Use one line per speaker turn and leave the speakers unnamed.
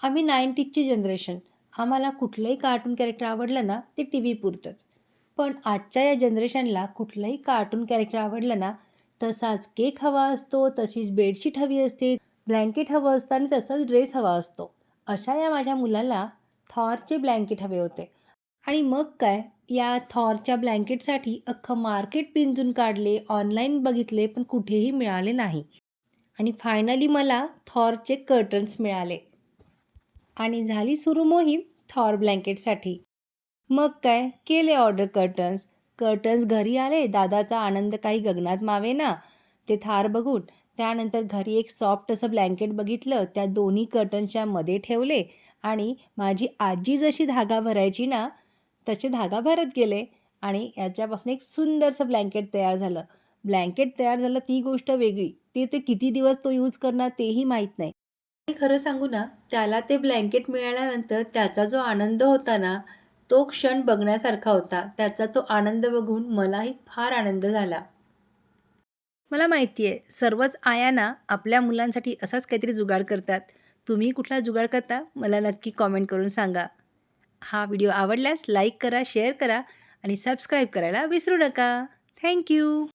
आम्ही नाईन्टीजची जनरेशन. आम्हाला कुठलंही कार्टून कॅरेक्टर आवडलं ना ते टी व्ही पुरतंच. पण आजच्या या जनरेशनला कुठलंही कार्टून कॅरेक्टर आवडलं ना तसाच केक हवा असतो तशीच बेडशीट हवी असते ब्लँकेट हवं असतं आणि तसाच ड्रेस हवा असतो. अशा या माझ्या मुलाला थॉरचे ब्लँकेट हवे होते. आणि मग काय या थॉरच्या ब्लँकेटसाठी अख्खं मार्केट पिंजून काढले ऑनलाईन बघितले पण कुठेही मिळाले नाही. आणि फायनली मला थॉरचे कर्टन्स मिळाले. आणि झाली सुरू मोहीम थॉर ब्लँकेटसाठी. मग काय? केले ऑर्डर कर्टन्स कर्टन्स घरी आले दादाचा आनंद काही गगनात मावे ना. ते थार बघून त्यानंतर घरी एक सॉफ्ट असं ब्लँकेट बघितलं त्या दोन्ही कर्टन्सच्या मध्ये ठेवले आणि माझी आजी जशी धागा भरायची ना तसे धागा भरत गेले आणि याच्यापासून एक सुंदरसं ब्लँकेट तयार झालं. ब्लँकेट तयार झालं ती गोष्ट वेगळी. ते ते किती दिवस तो यूज करणार तेही माहीत नाही. खरं सांगू ना त्याला ते ब्लँकेट मिळाल्यानंतर त्याचा जो आनंद होता ना तो क्षण बघण्यासारखा होता. त्याचा तो आनंद बघून मलाही फार आनंद झाला. मला माहिती आहे सर्वच आयाना आपल्या मुलांसाठी असाच काहीतरी जुगाड करतात. तुम्ही कुठला जुगाड करता मला नक्की कॉमेंट करून सांगा. हा व्हिडिओ आवडल्यास लाईक करा शेअर करा आणि सबस्क्राईब करायला विसरू नका. थँक्यू